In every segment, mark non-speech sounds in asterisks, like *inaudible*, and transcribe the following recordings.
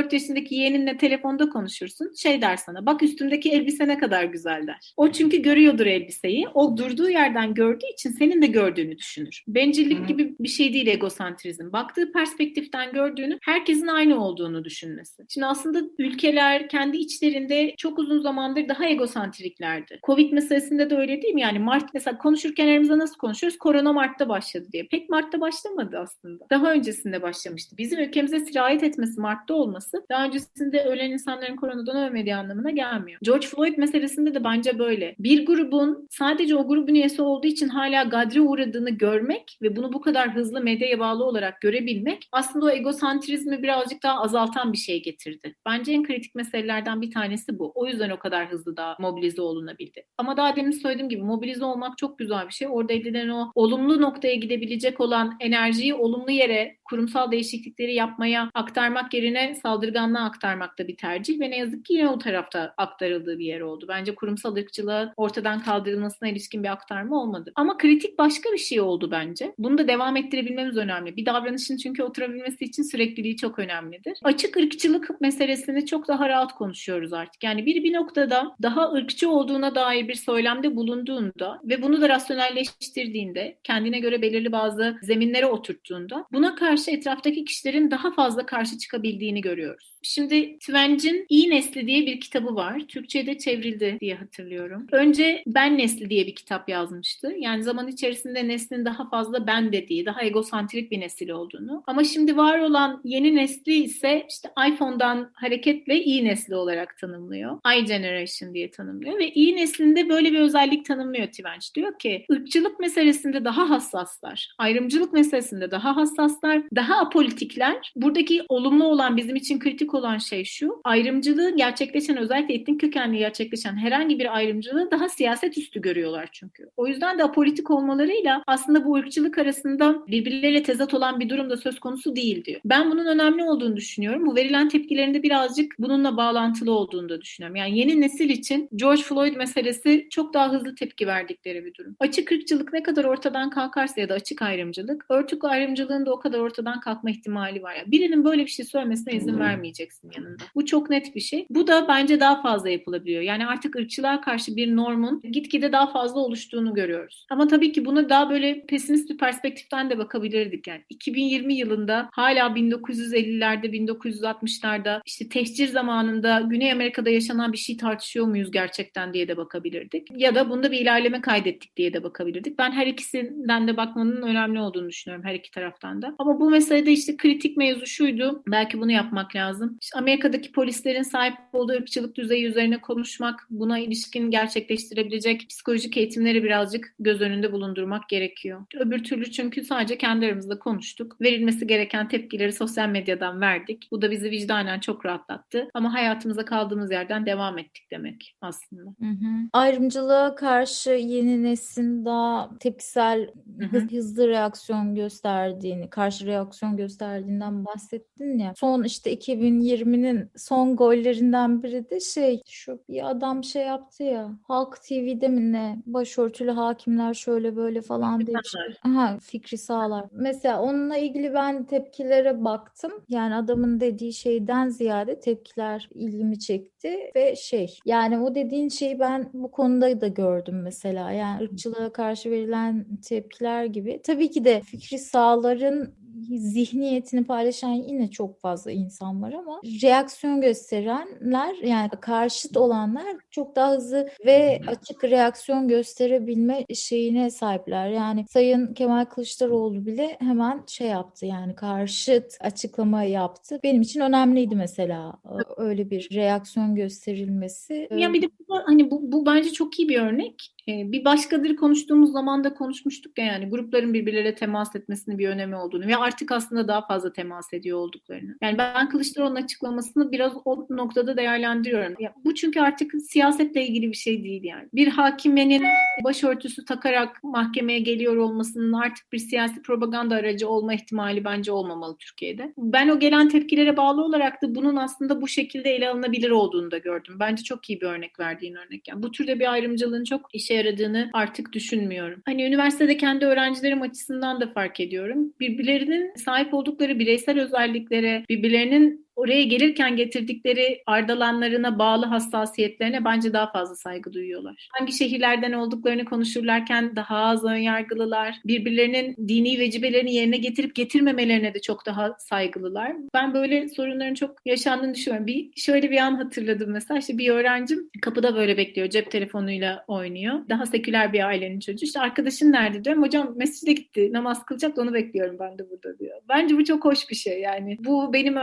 4 yaşındaki yeğeninle telefonda konuşursun. Şey der sana bak üstümdeki elbise ne kadar güzel der. O çünkü görüyordur elbiseyi. O durduğu yerden gördüğü için senin de gördüğünü düşünür. Bencillik gibi bir şey değil egosantrizm. Baktığı perspektiften gördüğünü herkesin aynı olduğunu düşünmesi. Şimdi aslında ülkeler kendi içlerinde çok uzun zamandır daha egosantriklerdi. Covid meselesinde de öyle değil mi? Yani Mart mesela konuşurken aramızda nasıl konuşuyoruz? Korona Mart'ta başladı diye. Pek Mart'ta başlamadı aslında. Daha öncesinde başlamıştı. Bizim ülkemize sirayet etmesi Mart'ta olması daha öncesinde ölen insanların koronadan ölmediği anlamına gelmiyor. George Floyd meselesinde de bence böyle. Bir grubun sadece o grubun üyesi olduğu için hala gadre uğradığını görmek ve bunu bu kadar hızlı medyaya bağlı olarak görebilmek aslında o egosantrizmi birazcık daha azaltan bir şey getirdi. Bence en kritik meselelerden bir tanesi bu. O yüzden o kadar hızlı da mobilize olunabildi. Ama daha demin söylediğim gibi mobilize olmak çok güzel bir şey. Orada edilen o olumlu noktaya gidebilecek olan enerjiyi olumlu yere kurumsal değişiklikleri yapmaya aktarmak yerine saldırganlığa aktarmak da bir tercih ve ne yazık ki yine o tarafta aktarıldığı bir yer oldu. Bence kurumsal ırkçılığın ortadan kaldırılmasına ilişkin bir aktarma olmadı. Ama kritik başka bir şey oldu bence. Bunu da devam ettirebilmemiz önemli. Bir davranışın çünkü oturabilmesi için sürekliliği çok önemlidir. Açık ırkçılık meselesini çok daha rahat konuşuyoruz artık. Yani bir bir noktada daha ırkçı olduğuna dair bir söylemde bulunduğunda ve bunu da rasyonelleştirdiğinde, kendine göre belirli bazı zeminlere oturttuğunda buna karşı etraftaki kişilerin daha fazla karşı çıkabildiğini görüyoruz. Şimdi Twenge'in İyi Nesli diye bir kitabı var. Türkçe'de çevrildi diye hatırlıyorum. Önce Ben Nesli diye bir kitap yazmıştı. Yani zaman içerisinde neslin daha fazla ben dediği, daha egosantrik bir nesil olduğunu. Ama şimdi var olan yeni nesli ise işte iPhone'dan hareketle iyi nesli olarak tanımlıyor. I Generation diye tanımlıyor ve iyi neslinde böyle bir özellik tanımlıyor Twenge. Diyor ki ırkçılık meselesinde daha hassaslar, ayrımcılık meselesinde daha hassaslar, daha apolitikler. Buradaki olumlu olan bizim için kritik olan şey şu, ayrımcılığı gerçekleşen özellikle etnik kökenli gerçekleşen herhangi bir ayrımcılığı daha siyaset üstü görüyorlar çünkü. O yüzden de apolitik olmalarıyla aslında bu ırkçılık arasında birbirleriyle tezat olan bir durum da söz konusu değil diyor. Ben bunun önemli olduğunu düşünüyorum. Bu verilen tepkilerinde birazcık bununla bağlantılı olduğunu da düşünüyorum. Yani yeni nesil için George Floyd meselesi çok daha hızlı tepki verdikleri bir durum. Açık ırkçılık ne kadar ortadan kalkarsa ya da açık ayrımcılık, örtük ayrımcılığın da o kadar ortadan kalkma ihtimali var. Yani birinin böyle bir şey söylemesine izin vermeyeceksin yanında. Bu çok net bir şey. Bu da bence daha fazla yapılabiliyor. Yani artık ırkçılığa karşı bir normun gitgide daha fazla oluştuğunu görüyoruz. Ama tabii ki bunu daha böyle pesimist bir perspektiften de bakabilirdik. Yani 2020 yılında hala 1950'lerde, 1960'larda işte tehcir zamanında Güney Amerika'da yaşanan bir şey tartışıyor muyuz gerçekten diye de bakabilirdik. Ya da bunda bir ilerleme kaydettik diye de bakabilirdik. Ben her ikisinden de bakmanın önemli olduğunu düşünüyorum her iki taraftan da. Ama bu meselede işte kritik mevzu şuydu. Belki bunu yapmak lazım. İşte Amerika'daki polislerin sahip olduğu ırkçılık düzeyi üzerine konuşmak, buna ilişkin gerçekleştirebilecek psikolojik eğitimleri birazcık göz önünde bulundurmak gerekiyor. Öbür türlü çünkü sadece kendi aramızda konuştuk. Verilmesi gereken tepkileri sosyal medyadan verdik. Bu da bizi vicdanen çok rahatlattı. Ama hayatımıza kaldığımız yerden devam ettik demek aslında. Hı hı. Ayrımcılığa karşı yeni neslin daha tepkisel, Hı hı. hızlı reaksiyon gösterdiğini, karşı reaksiyon gösterdiğinden bahsettin ya. Son işte 2020'nin son gollerinden biri de şey, şu bir adam şey yaptı ya. Halk TV'de mi ne? Başörtülü hakimler şöyle böyle falan diye şey. Aha, Fikri Sağlar. Mesela onunla ilgili ben tepkilere baktım. Yani adamın dediği şeyden ziyade tepkiler ilgimi çekti ve şey yani o dediğin şeyi ben bu konuda da gördüm mesela. Yani ırkçılığa karşı verilen tepkiler gibi. Tabii ki de Fikri Sağlar'ın zihniyetini paylaşan yine çok fazla insan var ama reaksiyon gösterenler yani karşıt olanlar çok daha hızlı ve açık reaksiyon gösterebilme şeyine sahipler. Yani Sayın Kemal Kılıçdaroğlu bile hemen şey yaptı yani karşıt açıklama yaptı. Benim için önemliydi mesela öyle bir reaksiyon gösterilmesi. Ya bir de bu, hani bu, bu bence çok iyi bir örnek. Ee, bir başkadır konuştuğumuz zaman da konuşmuştuk ya yani grupların birbirleriyle temas etmesinin bir önemi olduğunu ve artık aslında daha fazla temas ediyor olduklarını. Yani ben Kılıçdaroğlu'nun açıklamasını biraz o noktada değerlendiriyorum. Ya bu çünkü artık siyasetle ilgili bir şey değil yani. Bir hakimenin başörtüsü takarak mahkemeye geliyor olmasının artık bir siyasi propaganda aracı olma ihtimali bence olmamalı Türkiye'de. Ben o gelen tepkilere bağlı olarak da bunun aslında bu şekilde ele alınabilir olduğunu da gördüm. Bence çok iyi bir örnek verdiğin örnek. Yani bu türde bir ayrımcılığın çok işe yaradığını artık düşünmüyorum. Hani üniversitede kendi öğrencilerim açısından da fark ediyorum. Birbirlerinin sahip oldukları bireysel özelliklere, birbirlerinin oraya gelirken getirdikleri ardalanlarına bağlı hassasiyetlerine bence daha fazla saygı duyuyorlar. Hangi şehirlerden olduklarını konuşurlarken daha az önyargılılar. Birbirlerinin dini vecibelerini yerine getirip getirmemelerine de çok daha saygılılar. Ben böyle sorunların çok yaşandığını düşünüyorum. Bir şöyle bir an hatırladım mesela işte bir öğrencim kapıda böyle bekliyor cep telefonuyla oynuyor. Daha seküler bir ailenin çocuğu. İşte arkadaşın nerede diyorum. Hocam mescide gitti. Namaz kılacak da onu bekliyorum ben de burada diyor. Bence bu çok hoş bir şey yani. Bu benim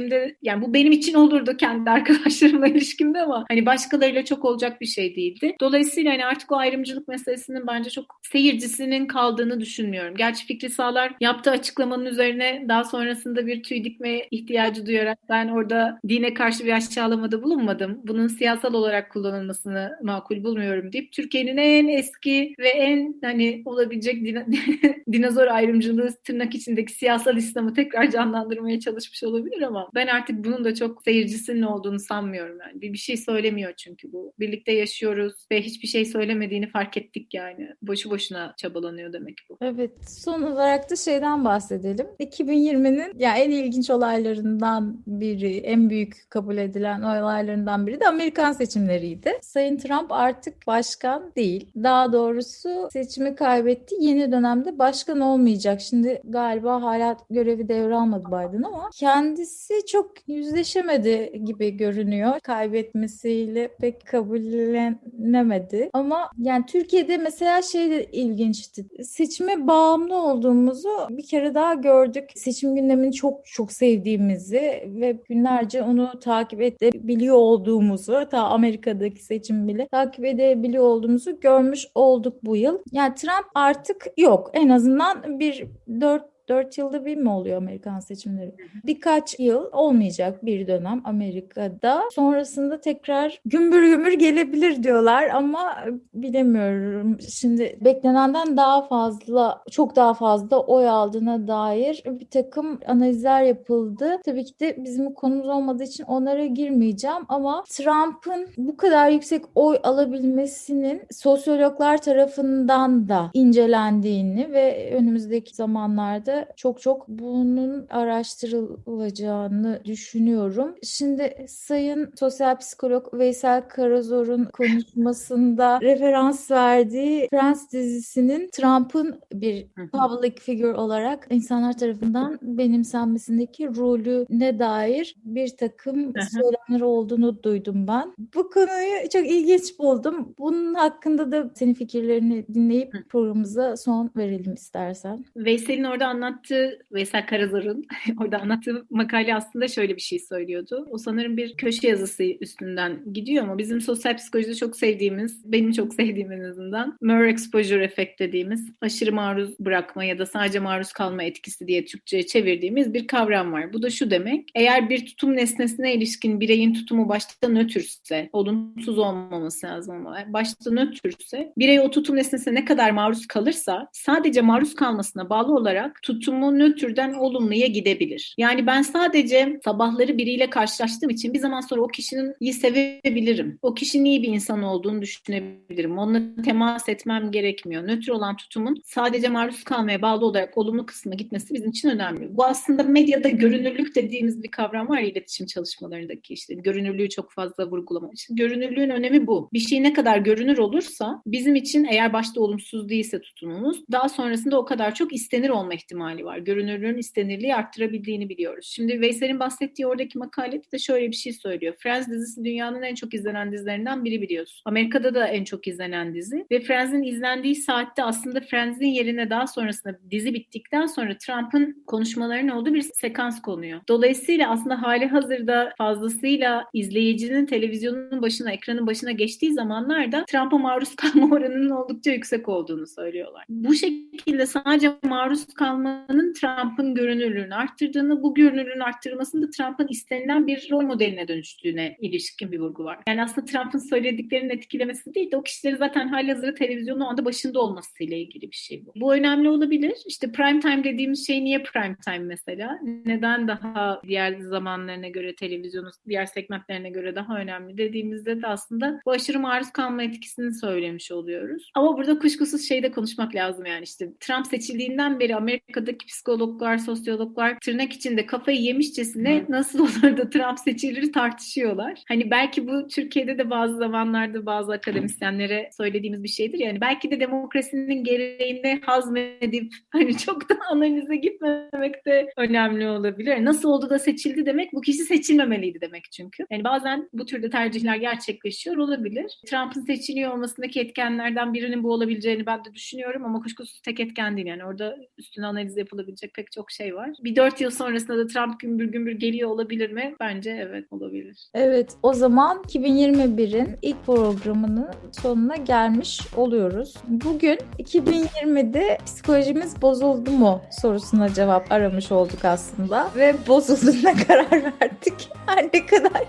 öğrenciliğimde yani bu benim için olurdu kendi *laughs* arkadaşlarımla ilişkimde ama hani başkalarıyla çok olacak bir şey değildi. Dolayısıyla hani artık o ayrımcılık meselesinin bence çok seyircisinin kaldığını düşünmüyorum. Gerçi Fikri Sağlar yaptığı açıklamanın üzerine daha sonrasında bir tüy dikme ihtiyacı duyarak ben orada dine karşı bir aşağılamada bulunmadım. Bunun siyasal olarak kullanılmasını makul bulmuyorum deyip Türkiye'nin en eski ve en hani olabilecek din- *laughs* dinozor ayrımcılığı tırnak içindeki siyasal İslam'ı tekrar canlandırmaya çalışmış olabilir ama ben artık bunun da çok seyircisinin olduğunu sanmıyorum yani. Bir, bir şey söylemiyor çünkü bu. Birlikte yaşıyoruz ve hiçbir şey söylemediğini fark ettik yani. Boşu boşuna çabalanıyor demek bu. Evet, son olarak da şeyden bahsedelim. 2020'nin ya en ilginç olaylarından biri, en büyük kabul edilen olaylarından biri de Amerikan seçimleriydi. Sayın Trump artık başkan değil. Daha doğrusu seçimi kaybetti. Yeni dönemde başkan olmayacak. Şimdi galiba hala görevi devralmadı Biden ama kendisi çok yüzleşemedi gibi görünüyor. Kaybetmesiyle pek kabullenemedi. Ama yani Türkiye'de mesela şey de ilginçti. Seçime bağımlı olduğumuzu bir kere daha gördük. Seçim gündemini çok çok sevdiğimizi ve günlerce onu takip edebiliyor olduğumuzu, ta Amerika'daki seçim bile takip edebiliyor olduğumuzu görmüş olduk bu yıl. Yani Trump artık yok. En azından bir 4 4 yılda bir mi oluyor Amerikan seçimleri? Birkaç yıl olmayacak bir dönem Amerika'da. Sonrasında tekrar gümbür gümbür gelebilir diyorlar ama bilemiyorum. Şimdi beklenenden daha fazla, çok daha fazla oy aldığına dair bir takım analizler yapıldı. Tabii ki de bizim konumuz olmadığı için onlara girmeyeceğim ama Trump'ın bu kadar yüksek oy alabilmesinin sosyologlar tarafından da incelendiğini ve önümüzdeki zamanlarda çok çok bunun araştırılacağını düşünüyorum. Şimdi Sayın Sosyal Psikolog Veysel Karazor'un konuşmasında referans verdiği Friends dizisinin Trump'ın bir public figure olarak insanlar tarafından benimsenmesindeki rolüne dair bir takım söylemler olduğunu duydum ben. Bu konuyu çok ilginç buldum. Bunun hakkında da senin fikirlerini dinleyip programımıza son verelim istersen. Veysel'in orada anlattığı, Veysel Karazor'un *laughs* orada anlattığı makale aslında şöyle bir şey söylüyordu. O sanırım bir köşe yazısı üstünden gidiyor ama bizim sosyal psikolojide çok sevdiğimiz, benim çok sevdiğim en azından Mer Exposure Effect dediğimiz aşırı maruz bırakma ya da sadece maruz kalma etkisi diye Türkçe'ye çevirdiğimiz bir kavram var. Bu da şu demek, eğer bir tutum nesnesine ilişkin bireyin tutumu başta nötrse, olumsuz olmaması lazım ama başta nötrse, birey o tutum nesnesine ne kadar maruz kalırsa sadece maruz kalmasına bağlı olarak tutumu nötrden olumluya gidebilir. Yani ben sadece sabahları biriyle karşılaştığım için bir zaman sonra o kişinin iyi sevebilirim. O kişinin iyi bir insan olduğunu düşünebilirim. Onunla temas etmem gerekmiyor. Nötr olan tutumun sadece maruz kalmaya bağlı olarak olumlu kısmına gitmesi bizim için önemli. Bu aslında medyada görünürlük dediğimiz bir kavram var iletişim çalışmalarındaki işte görünürlüğü çok fazla vurgulama. İşte görünürlüğün önemi bu. Bir şey ne kadar görünür olursa bizim için eğer başta olumsuz değilse tutumumuz daha sonrasında o kadar çok istenir olma ihtimali var. Görünürlüğün istenirliği arttırabildiğini biliyoruz. Şimdi Veysel'in bahsettiği oradaki makalede de şöyle bir şey söylüyor. Friends dizisi dünyanın en çok izlenen dizilerinden biri biliyorsun. Amerika'da da en çok izlenen dizi ve Friends'in izlendiği saatte aslında Friends'in yerine daha sonrasında dizi bittikten sonra Trump'ın konuşmalarının olduğu bir sekans konuyor. Dolayısıyla aslında hali hazırda fazlasıyla izleyicinin televizyonun başına, ekranın başına geçtiği zamanlarda Trump'a maruz *laughs* kalma oranının oldukça yüksek olduğunu söylüyorlar. Bu şekilde sadece maruz kalmanın Trump'ın görünürlüğünü arttırdığını, bu görünürlüğün arttırılmasının da Trump'ın istenilen bir rol modeline dönüştüğüne ilişkin bir vurgu var. Yani aslında Trump'ın söylediklerinin etkilemesi değil de o kişilerin zaten halihazırda televizyonun o anda başında olmasıyla ilgili bir şey bu. Bu önemli olabilir. İşte prime time dediğimiz şey niye prime time mesela? Neden daha diğer zamanlarına göre televizyonun diğer segmentlerine göre daha önemli dediğimizde de aslında bu aşırı maruz kalma etkisini söylemiş oluyoruz. Ama burada kuşkusuz şeyde konuşmak lazım yani işte Trump seçildiğinden beri Amerika arkadaki psikologlar, sosyologlar tırnak içinde kafayı yemişçesine nasıl olur da Trump seçilir tartışıyorlar. Hani belki bu Türkiye'de de bazı zamanlarda bazı akademisyenlere söylediğimiz bir şeydir. Yani belki de demokrasinin gereğini hazmedip hani çok da analize gitmemek de önemli olabilir. Yani nasıl oldu da seçildi demek bu kişi seçilmemeliydi demek çünkü. Yani bazen bu türde tercihler gerçekleşiyor olabilir. Trump'ın seçiliyor olmasındaki etkenlerden birinin bu olabileceğini ben de düşünüyorum ama kuşkusuz tek etken değil. Yani orada üstüne analiz yapılabilecek pek çok şey var. Bir dört yıl sonrasında da Trump gümbür gümbür geliyor olabilir mi? Bence evet olabilir. Evet, o zaman 2021'in ilk programının sonuna gelmiş oluyoruz. Bugün 2020'de psikolojimiz bozuldu mu sorusuna cevap aramış olduk aslında ve bozulduğuna *laughs* karar verdik. Her ne kadar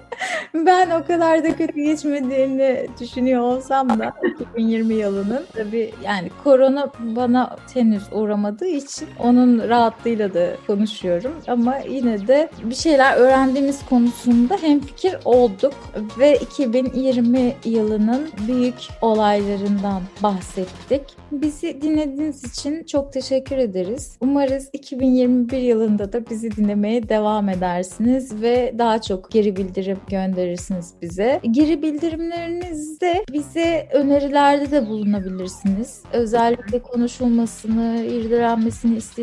ben o kadar da kötü geçmediğini düşünüyor olsam da 2020 yılının tabii yani korona bana henüz uğramadığı için onun rahatlığıyla da konuşuyorum ama yine de bir şeyler öğrendiğimiz konusunda hemfikir olduk ve 2020 yılının büyük olaylarından bahsettik. Bizi dinlediğiniz için çok teşekkür ederiz. Umarız 2021 yılında da bizi dinlemeye devam edersiniz ve daha çok geri bildirim gönderirsiniz bize. Geri bildirimlerinizde bize önerilerde de bulunabilirsiniz. Özellikle konuşulmasını, irdelenmesini istediğiniz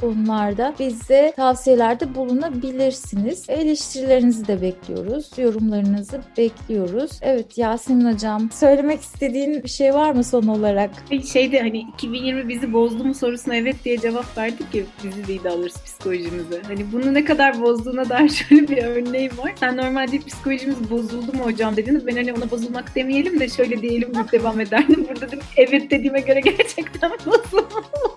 konularda bize tavsiyelerde bulunabilirsiniz. Eleştirilerinizi de bekliyoruz. Yorumlarınızı bekliyoruz. Evet Yasemin Hocam söylemek istediğin bir şey var mı son olarak? Şeyde hani 2020 bizi bozdu mu sorusuna evet diye cevap verdik ya bizi de alırız psikolojimizi. Hani bunu ne kadar bozduğuna dair *laughs* şöyle bir örneğim var. Sen normalde psikolojimiz bozuldu mu hocam dediniz. Ben hani ona bozulmak demeyelim de şöyle diyelim deyip devam ederdim. Burada dedim evet dediğime göre gerçekten *laughs* bozuldu.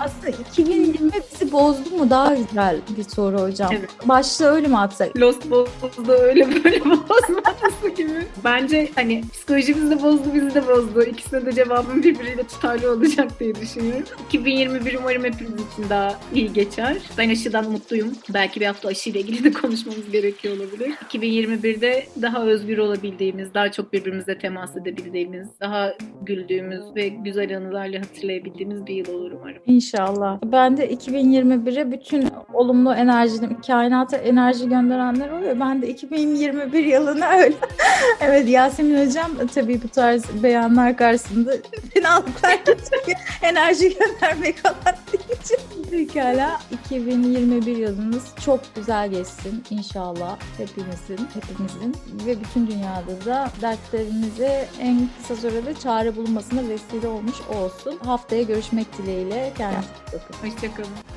Aslında 2020 bizi bozdu mu daha güzel bir soru hocam. Evet. Başta öyle mi atsak? Lost bozdu öyle böyle *laughs* bozmaması gibi. Bence hani psikolojimizi de bozdu bizi de bozdu. İkisine de cevabım birbiriyle tutarlı olacak diye düşünüyorum. 2021 umarım hepimiz için daha iyi geçer. Ben aşıdan mutluyum. Belki bir hafta aşıyla ilgili de konuşmamız gerekiyor olabilir. 2021'de daha özgür olabildiğimiz, daha çok birbirimizle temas edebildiğimiz, daha güldüğümüz ve güzel anılarla hatırlayabildiğimiz bir yıl olur umarım. İnşallah. Ben de 2021'e bütün olumlu enerjini, kainata enerji gönderenler oluyor. Ben de 2021 yılına öyle. *laughs* evet Yasemin Hocam tabii bu tarz beyanlar karşısında *laughs* fenalıklar getiriyor. enerji göndermek falan diyeceğim. Pekala 2021 yılınız çok güzel geçsin inşallah hepimizin, hepimizin ve bütün dünyada da dertlerimize en kısa sürede çare bulunmasına vesile olmuş olsun. Haftaya görüşmek dileğiyle. Kendinize bakın. Hoşçakalın.